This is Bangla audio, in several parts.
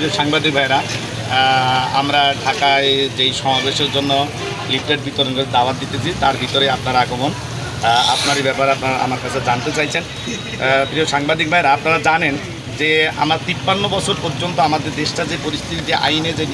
প্রিয় সাংবাদিক ভাইরা আমরা ঢাকায় যেই সমাবেশের জন্য লিফলেট বিতরণের দাওয়াত দিতেছি, তার ভিতরে আপনার আগমন আপনারই ব্যাপারে আপনারা আমার কাছে জানতে চাইছেন। প্রিয় সাংবাদিক ভাইরা, আপনারা জানেন যে আমার তিপ্পান্ন বছর পর্যন্ত আমাদের দেশটা যে পরিস্থিতি, যে আইনে যে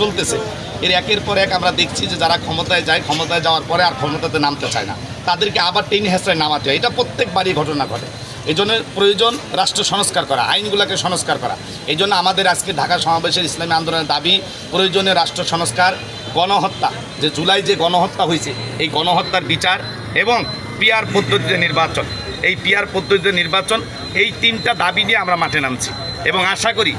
চলতেছে, এর একের পর এক আমরা দেখছি যে যারা ক্ষমতায় যায়, ক্ষমতায় যাওয়ার পরে আর ক্ষমতাতে নামতে চায় না। তাদেরকে আবার টেনে হেসড়ায় নামাতে হয়। এটা প্রত্যেকবারই ঘটনা ঘটে। এই জন্য প্রয়োজন রাষ্ট্র সংস্কার করা, আইনগুলোকে সংস্কার করা। এই জন্য আমাদের আজকে ঢাকা সমাবেশের ইসলামী আন্দোলনের দাবি প্রয়োজনে রাষ্ট্র সংস্কার, গণহত্যা, যে জুলাই যে গণহত্যা হয়েছে, এই গণহত্যার বিচার এবং পিয়ার পদ্ধতিতে নির্বাচন। এই পিয়ার পদ্ধতিতে নির্বাচন, এই তিনটা দাবি নিয়ে আমরা মাঠে নামছি। এবং আশা করি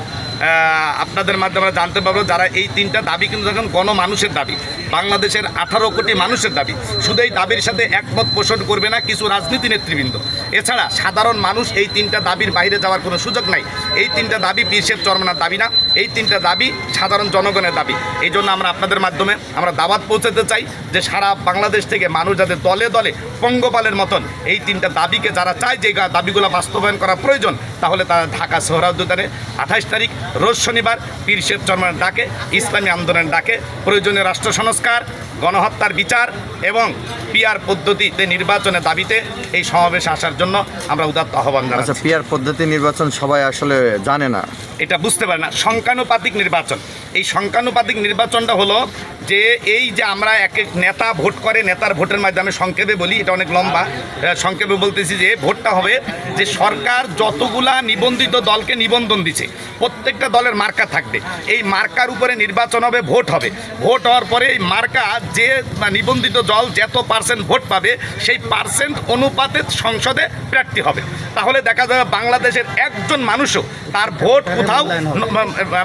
আপনাদের মাধ্যমে আমরা জানতে পারব যারা এই তিনটা দাবি কিন্তু এখন গণমানুষের দাবি, বাংলাদেশের আঠারো কোটি মানুষের দাবি। শুধু এই দাবির সাথে একমত পোষণ করবে না কিছু রাজনীতি নেতৃবৃন্দ। এছাড়া সাধারণ মানুষ এই তিনটা দাবির বাইরে যাওয়ার কোনো সুযোগ নাই। এই তিনটা দাবি পীরশের চরমনার দাবি না। এই তিনটা দাবি সাধারণ জনগণের দাবি। এই জন্য আমরা আপনাদের মাধ্যমে আমরা দাওয়াত পৌঁছাতে চাই যে সারা বাংলাদেশ থেকে মানুষ যাদের দলে দলে পঙ্গপালের মতন এই তিনটা দাবিকে যারা চায় যে দাবিগুলো বাস্তবায়ন করা প্রয়োজন, তাহলে তারা ঢাকা সোহরাউদ্দানে আঠাশ তারিখ, রোজ শনিবার পীর শেখ চরমানের ডাকে, ইসলামী আন্দোলনের ডাকে, প্রয়োজনীয় রাষ্ট্র সংস্কার, গণহত্যার বিচার এবং পিয়ার পদ্ধতিতে নির্বাচনের দাবিতে এই সমাবেশে আসার জন্য আমরা উদাত্ত আহ্বান আচ্ছা জানাচ্ছি পিয়ার পদ্ধতি নির্বাচন সবাই আসলে জানে না। এটা বুঝতে পারে না। সংখ্যানুপাতিক নির্বাচন। এই সংখ্যানুপাতিক নির্বাচনটা হলো যে এই যে আমরা এক এক নেতা ভোট করে নেতার ভোটের মাধ্যমে সংক্ষেপে বলি এটা অনেক লম্বা। সংক্ষেপে বলতেছি যে ভোটটা হবে যে সরকার যতগুলা নিবন্ধিত দলকে নিবন্ধন দিছে প্রত্যেকটা দলের মার্কা থাকবে। এই মার্কার উপরে নির্বাচন হবে ভোট হবে। ভোট হওয়ার পরে এই মার্কা যে নিবন্ধিত দল যত পার্সেন্ট ভোট পাবে, সেই পার্সেন্ট অনুপাতে সংসদে প্রার্থী হবে। তাহলে দেখা যাবে বাংলাদেশের একজন মানুষও তার ভোট কোথাও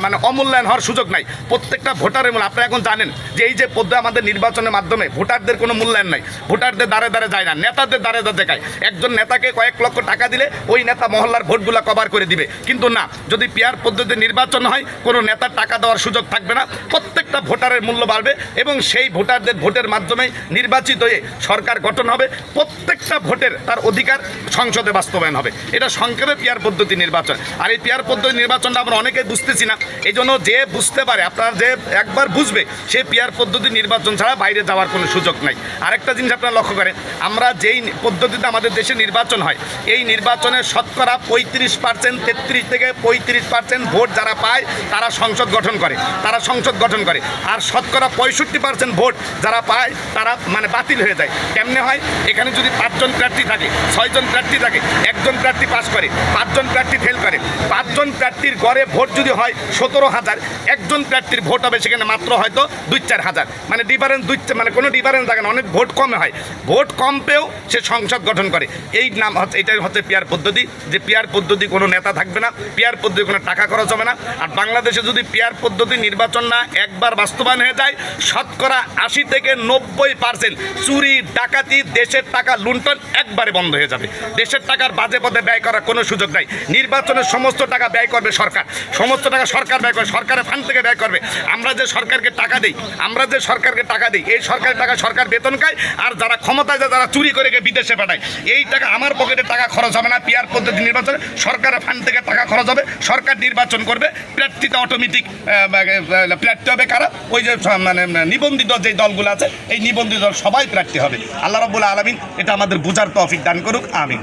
মানে অমূল্যায়ন হওয়ার সুযোগ নাই। প্রত্যেকটা ভোটারের মূল্য আপনারা এখন জানেন যে এই যে পদ্ধতি আমাদের নির্বাচনের মাধ্যমে ভোটারদের কোনো মূল্যায়ন নাই। ভোটারদের দ্বারে দ্বারে যায় না, নেতাদের দ্বারে দ্বারে দেখায় একজন নেতাকে কয়েক লক্ষ টাকা দিলে ওই নেতা মহল্লার ভোটগুলো কভার করে দিবে। কিন্তু না, যদি পিয়ার পদ্ধতিতে নির্বাচন হয়, কোনো নেতার টাকা দেওয়ার সুযোগ থাকবে না। প্রত্যেকটা ভোটারের মূল্য বাড়বে এবং সেই ভোটারদের ভোটের মাধ্যমে নির্বাচিত হয়ে সরকার গঠন হবে। প্রত্যেকটা ভোটের তার অধিকার সংসদে বাস্তবায়ন হবে। এটা সংক্ষেপে পিয়ার পদ্ধতি নির্বাচন। আর এই পদ্ধতি নির্বাচনটা আমরা অনেকেই বুঝতেছি না। এই জন্য যে বুঝতে পারে, আপনার যে একবার বুঝবে সে পিয়ার পদ্ধতি নির্বাচন ছাড়া বাইরে যাওয়ার কোনো সুযোগ নাই। আরেকটা জিনিস আপনারা লক্ষ্য করেন, আমরা যেই পদ্ধতিতে আমাদের দেশে নির্বাচন হয়, এই নির্বাচনের শতকরা পঁয়ত্রিশ পার্সেন্ট, তেত্রিশ থেকে পঁয়ত্রিশ পার্সেন্ট ভোট যারা পায়, তারা সংসদ গঠন করে। তারা সংসদ গঠন করে। আর শতকরা পঁয়ষট্টি পার্সেন্ট ভোট যারা পায়, তারা মানে বাতিল হয়ে যায়। কেমনে হয়? এখানে যদি পাঁচজন প্রার্থী থাকে, ছয়জন প্রার্থী থাকে, একজন প্রার্থী পাস করে, পাঁচজন প্রার্থী ফেল করে। পাঁচজন প্রার্থীর গড়ে ভোট যদি হয় সতেরো হাজার। একজন প্রার্থীর ভোট হবে, সেখানে মাত্র হয়তো দুই চার হাজার। মানে ডিফারেন্স দুই মানে কোনো ডিফারেন্স থাকে না, অনেক ভোট কমে হয়। ভোট কম পেয়েও সে সংসদ গঠন করে। এই নাম হচ্ছে, এটাই হচ্ছে পিয়ার পদ্ধতি। যে পিয়ার পদ্ধতি কোনো নেতা থাকবে না পিয়ার পদ্ধতি কোনো টাকা খরচ হবে না। আর বাংলাদেশে যদি পিয়ার পদ্ধতি নির্বাচন না একবার বাস্তবায়ন হয়ে যায়, শতকরা আশি থেকে নব্বই পার্সেন্ট চুরি, ডাকাতি, দেশের টাকা লুণ্ঠন একবারে বন্ধ হয়ে যাবে। দেশের টাকার বাজে পদে ব্যয় করার কোনো সুযোগ নাই। নির্বাচনের সমস্ত টাকা ব্যয় করবে সরকার। সমস্ত টাকা সরকার ব্যয় করবে সরকারের ফান্ড থেকে ব্যয় করবে। আমরা যে সরকারকে টাকা দিই, আমরা যে সরকারকে টাকা দিই, এই সরকারের টাকা সরকার বেতন খায় আর যারা ক্ষমতায় যায়, যারা চুরি করে বিদেশে পাঠায়। এই টাকা আমার পকেটে টাকা খরচ হবে না, পিয়ার পদ্ধতি নির্বাচনে সরকারের ফান্ড থেকে টাকা খরচ হবে, সরকার নির্বাচন করবে প্রার্থীটা অটোমেটিক প্রার্থী হবে কারা? ওই যে মানে নিবন্ধিত যে দলগুলো আছে, এই নিবন্ধিত দল সবাই প্রার্থী হবে। আল্লাহ রবুল্লা আলমিন এটা আমাদের বুঝার তফিক দান করুক, আমিন।